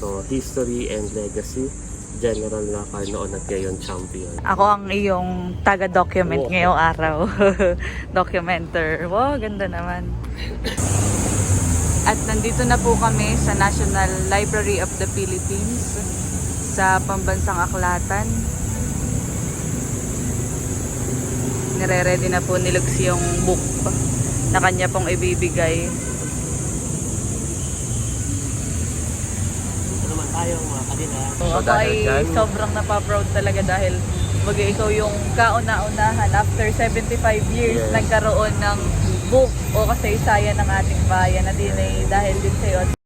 So, history and legacy, general na noon at ngayon champion. Ako ang iyong taga-document Oo. ngayong araw. Documenter. Wow, ganda naman. At nandito na po kami sa National Library of the Philippines sa Pambansang Aklatan. Nire-ready na po ni Lux yung book na kanya pong ibibigay. Ito naman tayo mga kanila. Ako ay sobrang napaproud talaga dahil wag ikaw yung kauna-unahan after 75 years Yes. nagkaroon ng book o kasaysayan ng ating bayan na din ay dahil din sa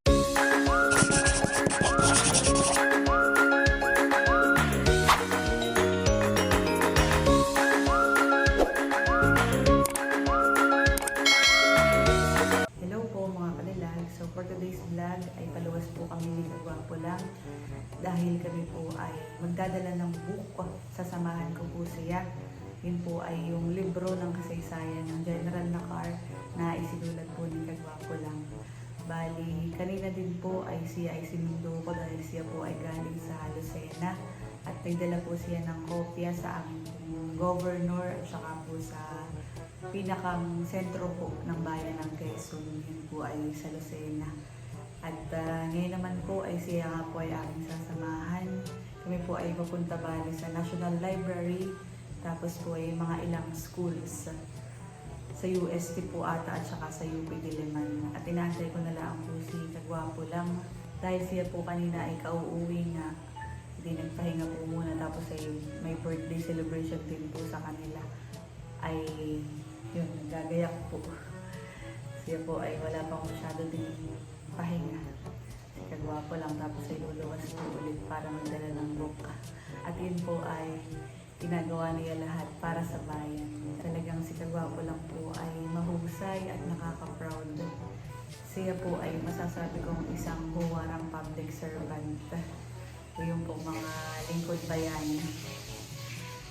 ay yung libro ng kasaysayan ng General Nakar na isinulat po ni Kagwapo lang. Bali, kanina din po ay siya ay sinundo ko dahil siya po ay galing sa Lucena at nagdala po siya ng kopya sa aming governor at saka po sa pinakang sentro po ng bayan ng Quezon. Yun po ay sa Lucena. At ah, ngayon naman po ay siya po ay aming sasamahan. Kami po ay papunta bali sa National Library. Tapos po ay mga ilang schools sa UST po ata at saka sa UP Diliman. At inaantay ko na lang po si Kagwapo lang. Dahil siya po kanina ay kauuwi nga. Hindi nagpahinga po muna tapos ay may birthday celebration din po sa kanila. Ay yun, nagagayak po. Siya po ay wala pang masyado din pahinga. Kagwapo lang tapos ay luluwas po ulit para magdala ng book. At yun po ay ginagawa niya lahat para sa bayan. Talagang si Kagwapo lang po ay mahusay at nakaka-proud. Siya po ay masasabi kong isang huwarang public servant. Yung po mga lingkod bayani.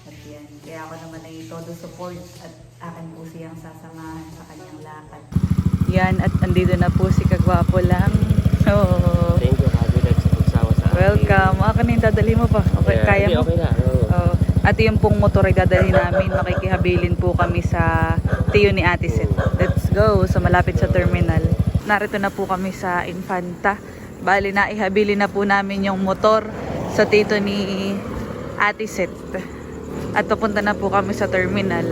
At yan, kaya ako naman ay todo support at akin po siyang sasamahan sa kanyang lakad. Yan, at andito na po si Kagwapo lang. Oh, Thank you, Kabinet, sa pagsama sa akin. welcome. Ah, kanina dadali mo pa. Okay, Yeah, kaya mo? Okay na. oo. Oh, at yung pong motor ay dadalhin namin. Makikihabilin po kami sa tiyo ni Ate Set. Let's go. So malapit sa terminal. Narito na po kami sa Infanta. Bali na ihabilin na po namin yung motor sa tito ni Ate Set. At papunta na po kami sa terminal.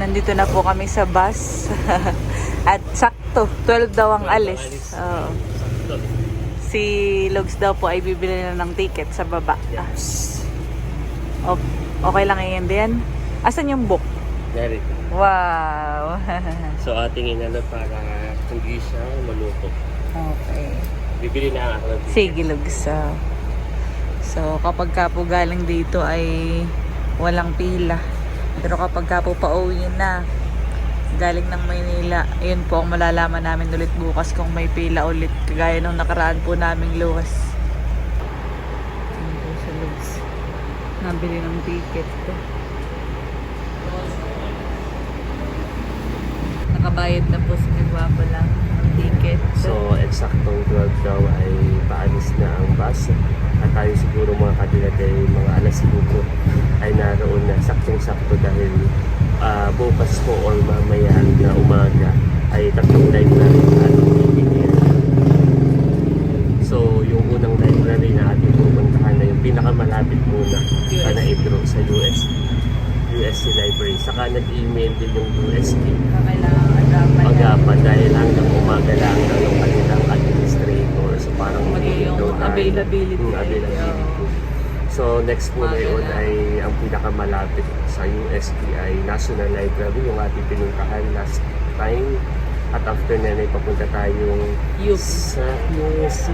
Nandito na po kami sa bus. At sakto, 12 daw ang alis. Oo. Si Lugs daw po ay bibili na ng ticket sa baba. Yes. Okay lang yan din. Asan yung book? Narito. Wow. So, ating inano para hindi siya maluto. okay. Bibili na ako ng. Sige, Lugs. So, so, kapag ka po galing dito ay walang pila. Pero kapag ka po pauwi na, galing ng Maynila, yun po ang malalaman namin ulit bukas kung may pila ulit. Kagaya nung nakaraan po naming luwas. Ayun po sa Lugs. Nabili ng ticket. Nakabayad na po si Nagwapo lang ng ticket. So, eksaktong 12 daw ay paalis na ang bus. At tayo siguro mga kadilat ay mga alas 5 ay naroon na saktong-sakto dahil ah, bukas po or mamaya na umaga ay tatlong library na pipiliin. So, yung unang library na ating pupuntahan na yung pinakamalapit muna US. na i-draw sa US. USC Library. Saka nag-email din yung UST Kailangan agapan agapan dahil hanggang umaga lang daw yung kanilang administrator. So parang hindi yung availability. Hmm, availability. So next po na yun ay ang pinakamalapit sa UST ay National Library, yung ating pinuntahan last time. At after na ay papunta tayong Yup. sa USC.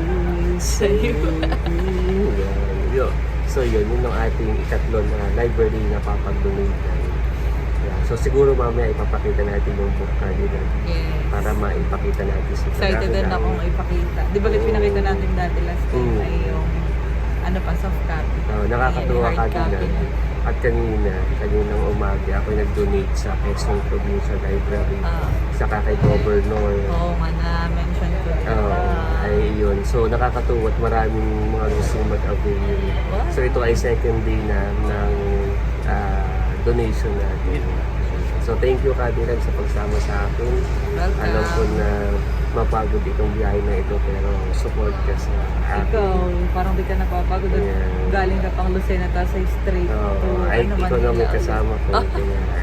Sa UP. Yun. So yun, yun ang ating ikatlo na library na papag-donate. So siguro mamaya ipapakita natin yung book kanina Yes. para maipakita natin sa Excited din akong ipakita. Di ba Oo. pinakita natin dati last time Mm. ay yung ano pa, soft copy. Oh, nakakatuwa Hard ka din copy na. At kanina, kaninang umaga, ako nag-donate sa Quezon Provincial Library. Ah. Saka kay Governor. Oo nga na mention ko. Oo. Ay yun. So nakakatuwa at maraming mga gustong mag-avail. So ito ay second day na ng ah, donation natin. So thank you Kadilag sa pagsama sa akin. Welcome. Alam ko na mapagod itong biyahe na ito pero support ka sa akin. Ikaw, parang di ka napapagod. at Yeah. Galing ka pang Lucena, tapos ay straight Oo, to ay ano, ikaw na may kasama ko. Kaya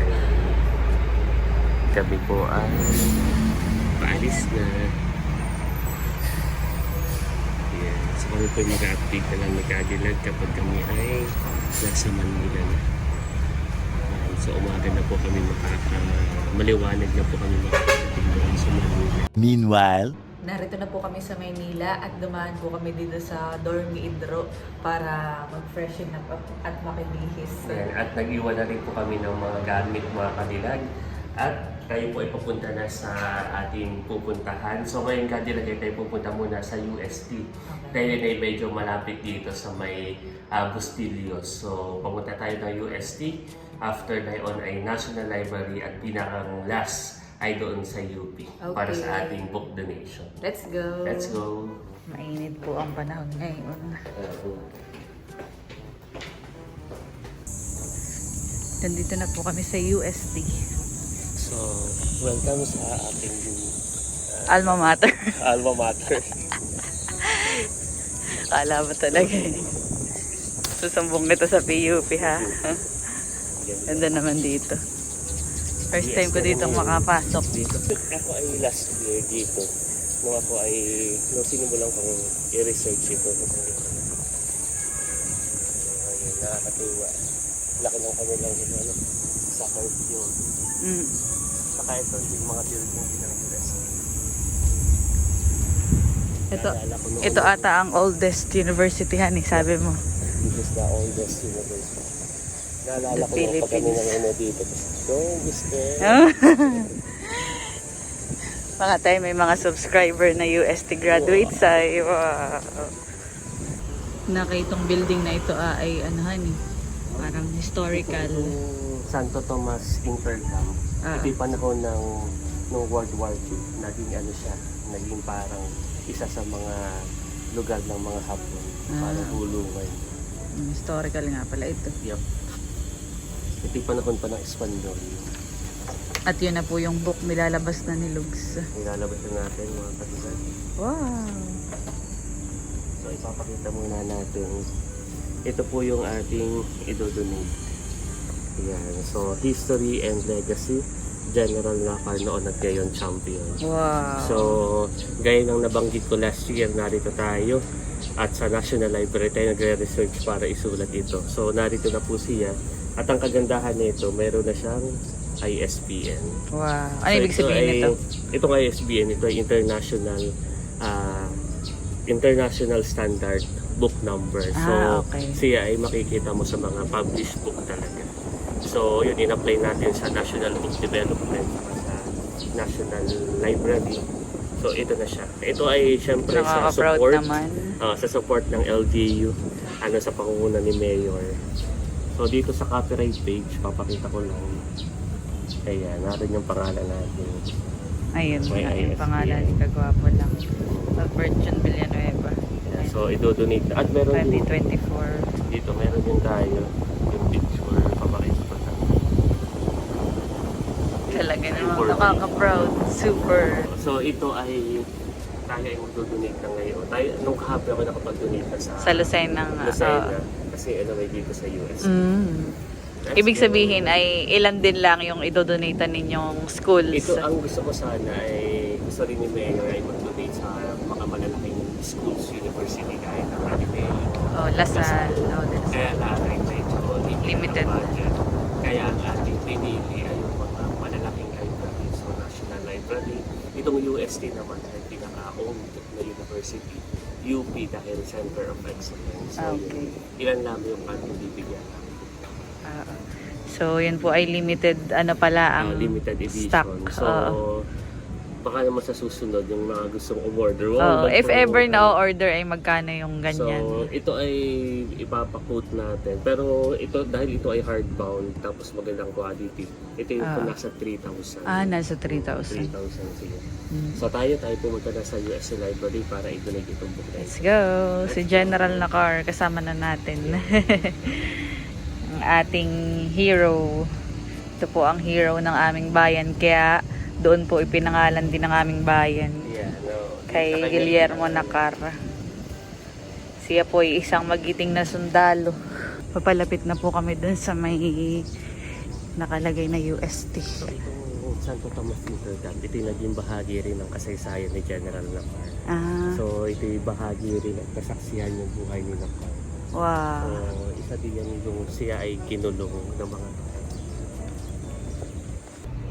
kami po ay paalis na. Yan. So kami po mag-update na lang ni Cadillac kapag kami ay nasa Manila na. Yan. So umaga na po kami makaka maliwanag na po kami makakarating doon sa Manila. Meanwhile, Narito na po kami sa Maynila at dumaan po kami dito sa Dormi Idro para mag-freshen up at makibihis. At nag-iwan na rin po kami ng mga gamit, mga kadilag. At tayo po ay papunta na sa ating pupuntahan. So ngayon kadilag ay tayo pupunta muna sa UST. Dahil yun ay medyo malapit dito sa may uh, Bustillos. So papunta tayo ng UST. After na yun ay National Library at pinakang last ay doon sa UP para Okay. sa ating book donation. Let's go! Let's go! Mainit po ang panahon ngayon. Uh, Nandito na po kami sa UST. So, welcome sa ating Alma Mater. alma mater. Kala mo talaga eh. Susambong kita sa PUP ha. Ganda naman dito. First time ko ditong makapasok. dito. Ako ay last year dito. Nung ako ay, nung sinimulan kong i-research ito. Nakakatuwa. Laki ng kanilang ano, soccer field. Mm. Saka ito, yung mga building din ng US. Ito, ito ata ang oldest university han eh, sabi mo. This is the oldest university. Naalala The ko nung pag kami Philippines. ng ano dito. Go, mister. mga tayo may mga subscriber na UST graduates ay wow. Nakitong building na ito ah, ay ano han eh, parang historical. Santo Tomas Intercam. Ah. Ito yung panahon ng ng World War II. Naging ano siya, naging parang isa sa mga lugar ng mga Hapon. Ah. Parang hulungan. Mm, Historical nga pala ito. Yup. Ito yung panahon pa ng Espanyol. At yun na po yung book nilalabas na ni Lugs. Nilalabas na natin mga katisan. Wow! So ipapakita muna natin. Ito po yung ating idodonate. Yan. So history and legacy. General Nakar noon at ngayon champion. Wow! So, gaya ng nabanggit ko last year, narito tayo at sa National Library tayo nagre-research para isulat ito. So, narito na po siya. At ang kagandahan nito, meron na siyang ISBN. wow! Ano So, ibig sabihin ay, nito? Itong ISBN, ito ay International ah, International Standard Book Number. So, Ah, okay. siya ay makikita mo sa mga published book talaga. So, yun, in-apply natin sa National Book Development sa National Library. So, ito na siya. Ito ay syempre sa support naman. ah, sa support ng LGU ano sa pangunguna ni Mayor. So dito sa copyright page, papakita ko lang. Ayan, natin yung pangalan natin. Ayun, May yung pangalan ni Kagwapo lang. Albert John Villanueva. So idodonate na. At meron din 2024. dito, meron din tayo yung picture. Papakita ko lang. Talaga naman nakaka-proud. Super. So ito ay tayo ay magdodonate na ngayon. Tayo, nung kahapon ako nakapag-donate na sa, Sa Lucena nga. Lucena. kasi ano may dito sa US. mm. That's Ibig sabihin ay ilan din lang yung idodonate ninyong schools. Ito ang gusto ko sana ay gusto rin ni Mayor ay mag-donate sa mga malalaking schools, university gaya ng Manila. oh, Lasal. Oh, that's Kaya lang ay medyo Limited. na budget. Kaya ang ating pinili ay yung mga malalaking library. So National Library. Itong UST naman ay pinaka-owned na university. UP dahil Center of Excellence. So Ah, yun, okay. ilan lang yung ating bibigyan. Ah, so, yun po ay limited, ano pala ang Ah, limited edition. stock. So, Oo. Baka naman sa susunod yung mga gustong umorder. Wow, Oo, if ever na order ay magkano yung ganyan. So, ito ay ipapakot natin. Pero ito, dahil ito ay hardbound, tapos magandang quality, ito yung Ah. nasa 3,000. ah, nasa 3,000. 3,000 sige. Mm. So tayo, tayo pumunta na sa USC Library para i-donate itong book na Let's ito. go. Si General na car, kasama na natin. ang ating hero. Ito po ang hero ng aming bayan. Kaya doon po ipinangalan din ng aming bayan. Yeah, no. Kay Guillermo Nacar. Siya po ay isang magiting na sundalo. Papalapit na po kami dun sa may nakalagay na UST. So itong Santo Tomas Intercam, ito yung naging bahagi rin ng kasaysayan ni General Nakar. Ah, So ito yung bahagi rin at kasaksihan yung buhay ni Nakar. wow. So isa din yan yung siya ay kinulong ng mga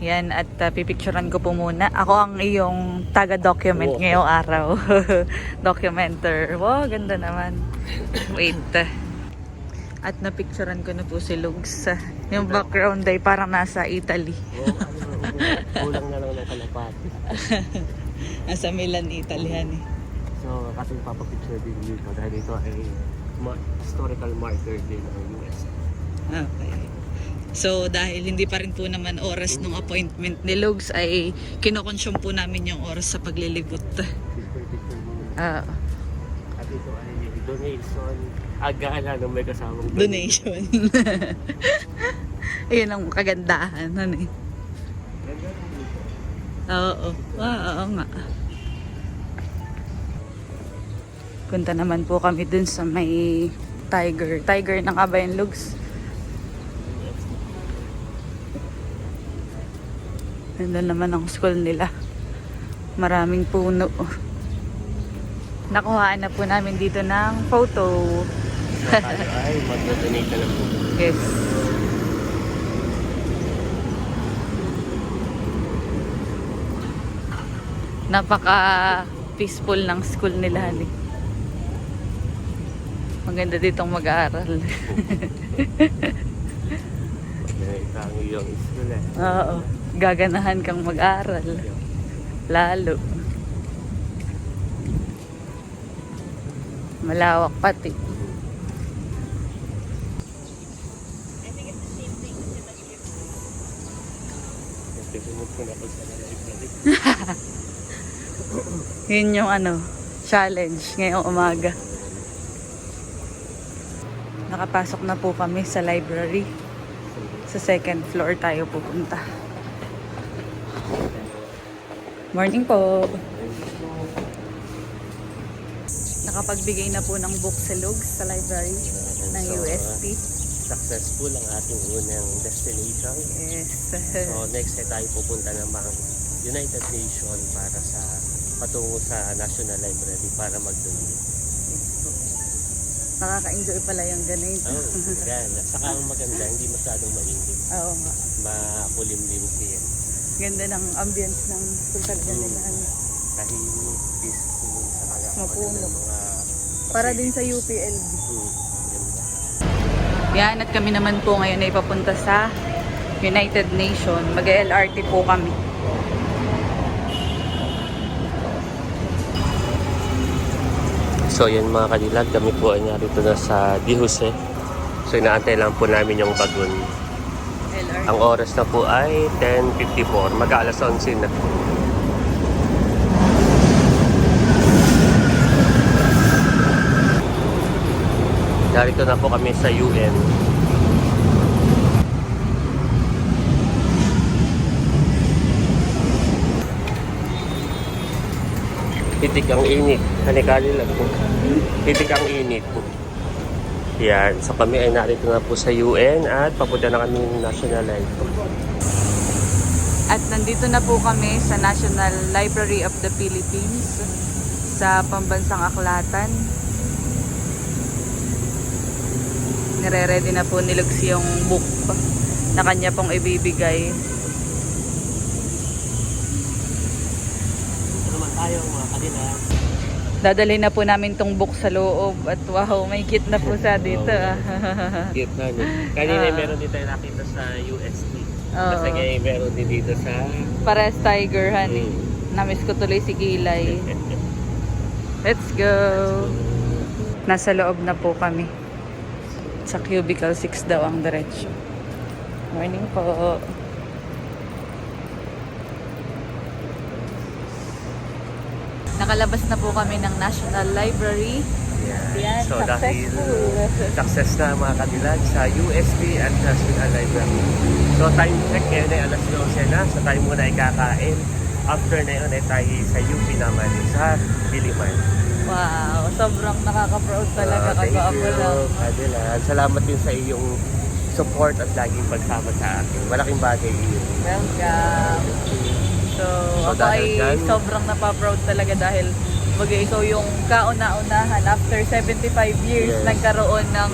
Yan, at uh, pipicturean ko po muna. Ako ang iyong taga-document Wow. ngayong araw. Documenter. Wow, ganda naman. Wait. At napicturean ko na po si Lugs. Yung background ay parang nasa Italy. Oh, kulang na lang ng kalapati. Nasa Milan, Italy, han eh. So, kasi papapicture din dito dahil ito ay historical marker din ng US. Okay. So, dahil hindi pa rin po naman oras ng appointment ni Lugs, ay kinokonsume po namin yung oras sa paglilibot. Ah, At ito ay donation. Agala nung may kasamang donation. Ayun ang kagandahan. Ano eh. Oo. Wow, oo nga. Punta naman po kami dun sa may tiger. Tiger ng Abayan Lugs. Nandun naman ang school nila. Maraming puno. Nakuhaan na po namin dito ng photo. So, tayo ay mag-donate na po. Yes. Napaka peaceful ng school nila ni. Maganda ditong mag-aaral. Donate ang iyong school eh. Oo. Gaganahan kang mag-aral. Lalo. Malawak pati. Yun yung ano, challenge ngayong umaga. Nakapasok na po kami sa library. Sa second floor tayo pupunta. Morning po. Nakapagbigay na po ng book sa lug sa library ng So, UST. Successful ang ating unang destination. Yes. So next ay tayo pupunta namang United Nation para sa patungo sa National Library para mag-donate. Nakaka-enjoy pala yung ganito. Oh, yan. Saka ang maganda, hindi masyadong mainit. Oo nga. Makulimlim siya. Ganda ng ambience ng nila. ano. Tahimik, peaceful, saka Mapuno. mga... Para din sa UPLB. Hmm. Yan, at kami naman po ngayon ay papunta sa United Nation. Mag-LRT po kami. So yan mga kadilag, kami po ay narito na sa Di Jose. So inaantay lang po namin yung bagon. Ang oras na po ay 10.54. Mag-aalas 11 na. Narito na po kami sa UN. Titik ang init. Hanikali lang po. Titik ang init. Yan. So kami ay narito na po sa UN at papunta na kami ng National Library. At nandito na po kami sa National Library of the Philippines sa Pambansang Aklatan. Nire-ready na po ni Lugs yung book na kanya pong ibibigay. Ito naman tayo mga kanila. Dadalhin na po namin tong book sa loob at wow, may kit na po sa dito. Cute na niya. Kanina Ah. meron din tayo nakita sa UST. Oo. Kasi ngayon meron din dito sa... Pares tiger, honey. Mm. Namiss ko tuloy si Kilay. Let's go! Nasa loob na po kami. Sa cubicle 6 daw ang diretsyo. Morning po. Nakalabas na po kami ng National Library. Yan, so dahil successful. success na mga kadilag sa USB at National Library. So time check ngayon ay alas 12 na. So tayo muna ay kakain. After na yun ay tayo sa UP naman sa Diliman. Wow, sobrang nakaka-proud talaga Ah, thank kagawa you, lang. Kadilag. Salamat din sa iyong support at laging pagsama sa akin. Malaking bagay iyon. Welcome. So, So, ako dahil ay dyan- sobrang napaproud talaga dahil bagay ikaw yung kauna-unahan after 75 years Yes. nagkaroon ng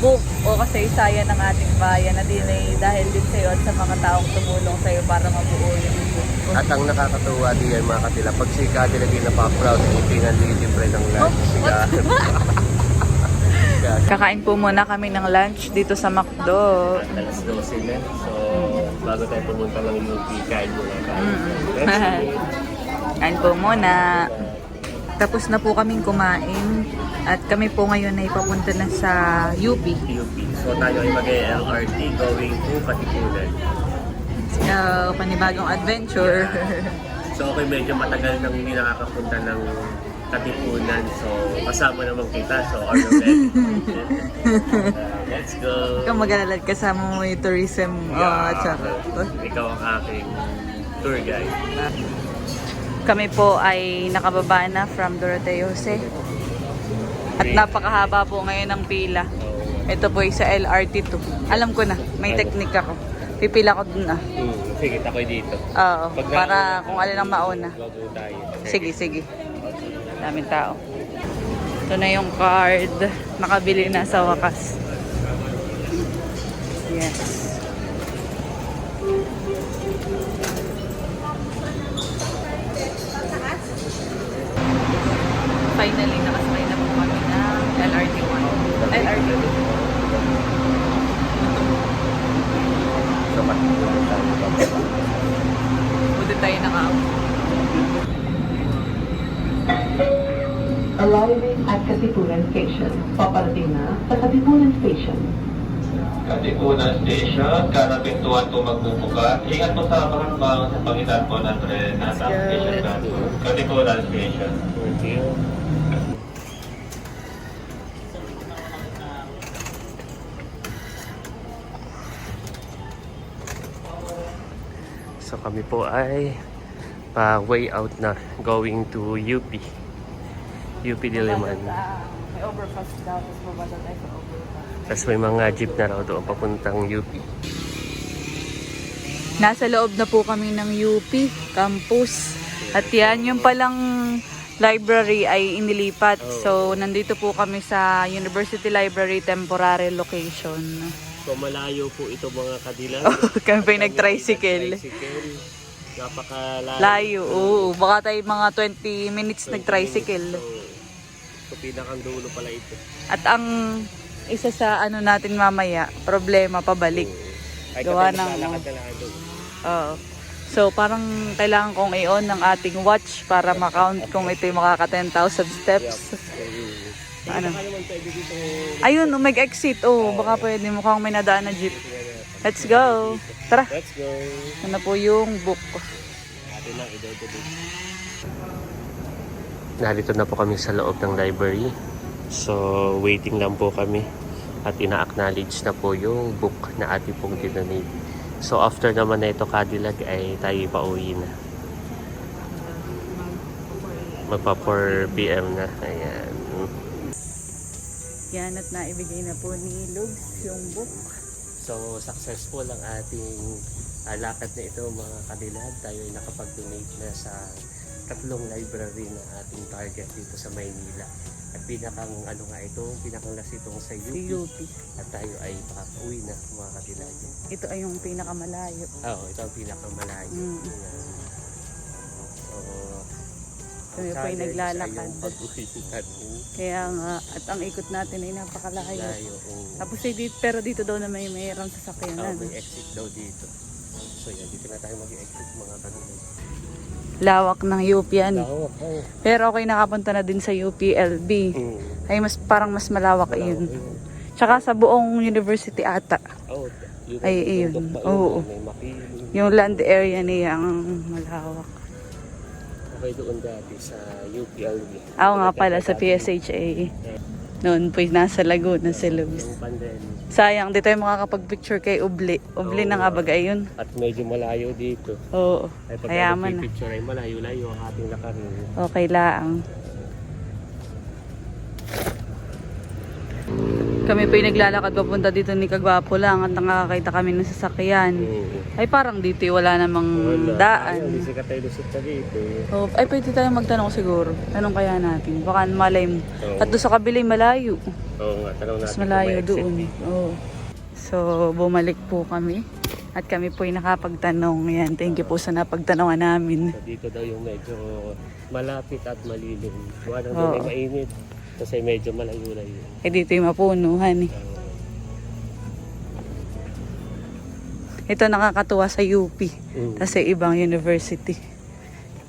book o kasaysayan ng ating bayan na din ay dahil din sa'yo at sa mga taong tumulong sa'yo para mabuo yung book. At ang nakakatuwa diyan mga katila, pag si Kadilag yung napaproud, ay pinalilibre ng lunch. Siya. Kakain po muna kami ng lunch dito sa McDo. Alas 12 na. So, bago tayo pumunta ng UP, kain muna tayo. Mm. Kain po muna. Tapos na po kaming kumain at kami po ngayon ay papunta na sa UP. UP. So, tayo ay mag-LRT going to Katipunan. Uh, panibagong adventure. So, okay, medyo matagal nang hindi nakakapunta ng Katipunan. So, kasama naman kita. So, are you ready? Let's go. Ikaw mag-alala kasama mo yung tourism. Oh, tsaka. Ikaw ang aking tour guide. Kami po ay nakababa na from Doroteo Jose. At napakahaba po ngayon ng pila. Ito po ay sa LRT 2. Alam ko na, may technique ako. Pipila ko dun ah. Hmm, sige, takoy dito. Oo, para kung alin ang mauna. Bago tayo. Sige, sige. Daming tao. Ito na yung card. Nakabili na sa wakas. Yes. Finally, nakasakay na po kami ng LRT 1. LRT 2. So, Katipunan tayo. bababa. Buti tayo naka-out. Arriving at Katipunan Station. Paparating na sa Katipunan Station. Katipunan Station, kada pintuan po magbubuka. Ingat po sa pakakbang sa pangitan po ng tren go. station. Katipunan Station. Thank you. So kami po ay pa way out na going to UP. UP Diliman. May overpass daw. Tapos bababa tayo sa overpass. Tapos may mga jeep na raw doon papuntang UP. Nasa loob na po kami ng UP campus. At yan, yung palang library ay inilipat. Oh. So, nandito po kami sa University Library temporary location. So malayo po ito mga kadilang. kami pa nag-tricycle. Tricycle. Napakalayo. Layo, oo. Baka tayo mga 20 minutes nag-tricycle. So, so pinakang dulo pala ito. At ang isa sa ano natin mamaya, problema pabalik. Ay, Gawa ng- naglalakad na lang doon. Oo. So, parang kailangan kong i-on ng ating watch para makount kung ito'y makaka 10,000 steps. Ano? Pwede dito. Ayun, oh, mag-exit. Oh, baka pwede. Mukhang may nadaan na jeep. Let's go. Tara. Let's go. Ito na po yung book ko. Atin lang, idodobog. Narito na po kami sa loob ng library. So, waiting lang po kami. At ina-acknowledge na po yung book na ating pong dinonate. So, after naman na ito, Cadillac, ay tayo pauwi na. Magpa 4 p.m. na. Ayan. Yan at naibigay na po ni Lugs yung book. So, successful ang ating uh, lakad na ito mga kadilag. Tayo ay nakapag-donate na sa tatlong library na ating target dito sa Maynila. At pinakang ano nga ito, pinakang last itong sa UP. At tayo ay makakauwi na mga kadilag. Ito ay yung pinakamalayo. Oo, ito ang pinakamalayo. Mm. So, Kami po ay naglalakad. Kaya nga, at ang ikot natin ay napakalayo. Layo. oo. Tapos eh, dito, pero dito daw na may mayroong sasakyanan. may exit daw dito. So yan, dito na tayo mag-exit mga kadilag. Lawak ng UP yan. Ako. Pero okay nakapunta na din sa UPLB. Mm. Ay mas parang mas malawak Malawak yun. yun. Tsaka sa buong university ata. Oh, yun Ay, pa Oo. Makiling. Yung land area niya ang malawak. Okay doon dati sa UPLB. Ako nga pala sa PSHA. Noon po nasa Laguna si pandemic. Sayang, di tayo makakapag-picture kay Ubli. Ubli Oo. na nga bagay yun. At medyo malayo dito. Oo. Ay pag Kayaman na. picture ay malayo-layo ang ating lakarin. Okay lang. Kami po yung naglalakad papunta dito ni Kagwapo lang at nakakita kami ng sasakyan. Mm. Ay parang dito wala namang Wala. Daan. Hindi sikat tayo lusot sa dito. Oh, ay pwede tayo magtanong siguro. Anong kaya natin? Baka malay mo. Oo. At doon sa kabila malayo. Oo nga, tanong natin. Mas malayo doon eh. Oo. So, bumalik po kami. At kami po ay nakapagtanong. Yan, thank you po sa napagtanongan namin. So, dito daw yung medyo malapit at malilim. Lang Oo. doon ay mainit. Kasi medyo malayo-layo. Eh dito yung mapunuhan eh. Ito nakakatuwa sa UP. mm, Kasi ibang university.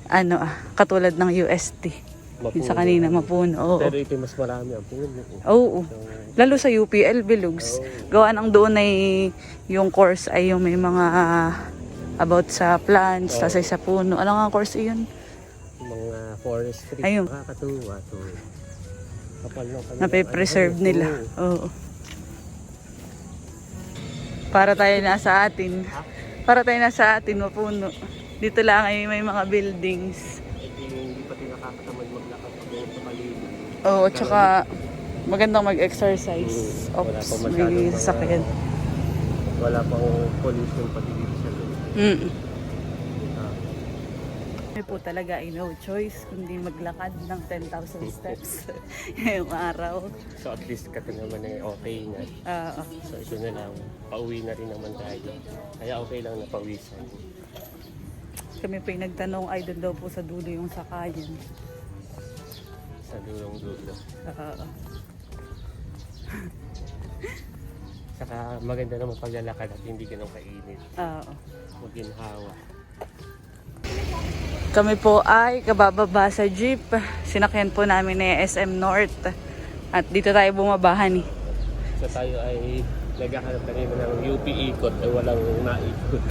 Ano ah, katulad ng UST. Yung sa mapuno. kanina mapuno. Oo. Pero ito mas marami ang puno. Oo. So, Lalo sa UPL Bilugs. Oo. Gawa ng doon ay yung course ay yung may mga about sa plants, Oo. tas ay sa puno. Ano nga course yun? mga forestry. Ayun. Nakakatuwa to. Kapal ng kanilang Nape-preserve nila. oo. Para tayo nasa atin. Para tayo nasa atin, mapuno. Dito lang ay may mga buildings. Ito yung hindi pati nakakatamad maglakad sa. Oo, tsaka magandang mag-exercise. Mm, Ops, pa may sasakyan. Wala pang pollution pati dito sa loob. Mm. Po talaga ay no choice kundi maglakad ng 10,000 steps ngayong araw. so at least kata naman ay okay na. Oo. So ito na lang, pauwi na rin naman tayo. Kaya okay lang na pawisan. kami po yung nagtanong ay doon daw po sa dulo yung sakayan. Sa dulong dulo. Oo. Saka maganda naman paglalakad at hindi ganun kainit. Oo. Maginhawa. Kami po ay kabababa sa jeep. Sinakyan po namin ni SM North. At dito tayo bumabahan eh. So tayo ay naghahanap kanina ng UP ikot ay walang naikot.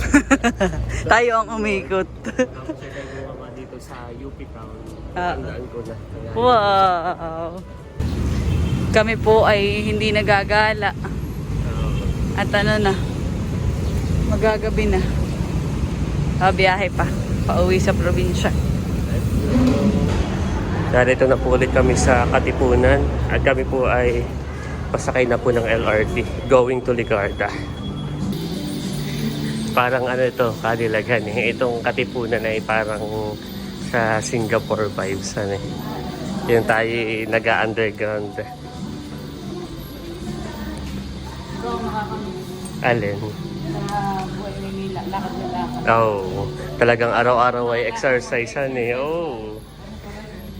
Tayo ang umikot. Tapos ay tayo bumaba dito sa UP town. Ah. Ko na. Kaya, Wow! Kami po ay hindi nagagala. ah, At ano na, magagabi na. Pabiyahe pa. Pauwi sa probinsya. Narito na po ulit kami sa Katipunan at kami po ay pasakay na po ng LRT going to Ligarda. Parang ano ito, kadilagan eh. Itong Katipunan ay parang sa Singapore vibes. Ano eh. Yung tayo nag-underground. Alin? sa buhay Manila, lakad na lakad. Oh, talagang araw-araw ay exercise eh. Oh.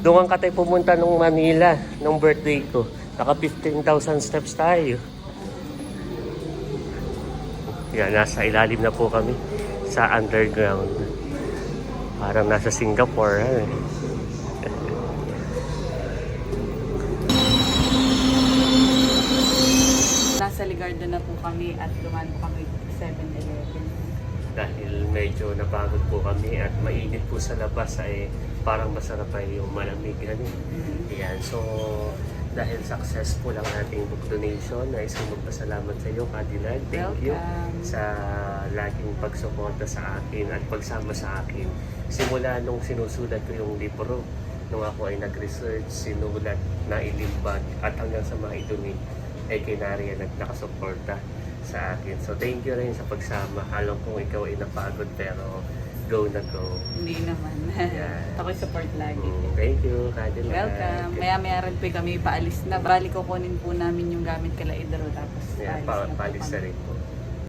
Doon ka tayo pumunta nung Manila, nung birthday ko. Naka 15,000 steps tayo. Yan, nasa ilalim na po kami sa underground. Parang nasa Singapore. Eh. Nasa Ligarda na po kami at dumaan po kami sa 7-Eleven. Dahil medyo napagod po kami at mainit po sa labas ay parang masarap ay yung malamig. Ano? Yan, so dahil successful ang ating book donation, nais ko magpasalamat sa iyo, Kadilag. Thank you Welcome. sa laging pagsuporta sa akin at pagsama sa akin. Simula nung sinusulat ko yung libro, nung ako ay nag-research, sinulat, nailimbag, at hanggang sa mga ito ni ay kay Naria nag nakasuporta sa akin. So thank you rin sa pagsama. Alam kong ikaw ay napagod pero go na go. Hindi naman. Yan. Ako'y support lagi. Mm, thank you, Cadillac. Welcome. Maya-maya rin po kami paalis na. Bali ko kunin po namin yung gamit kala Idro tapos Yeah, paalis pa na paalis na rin po.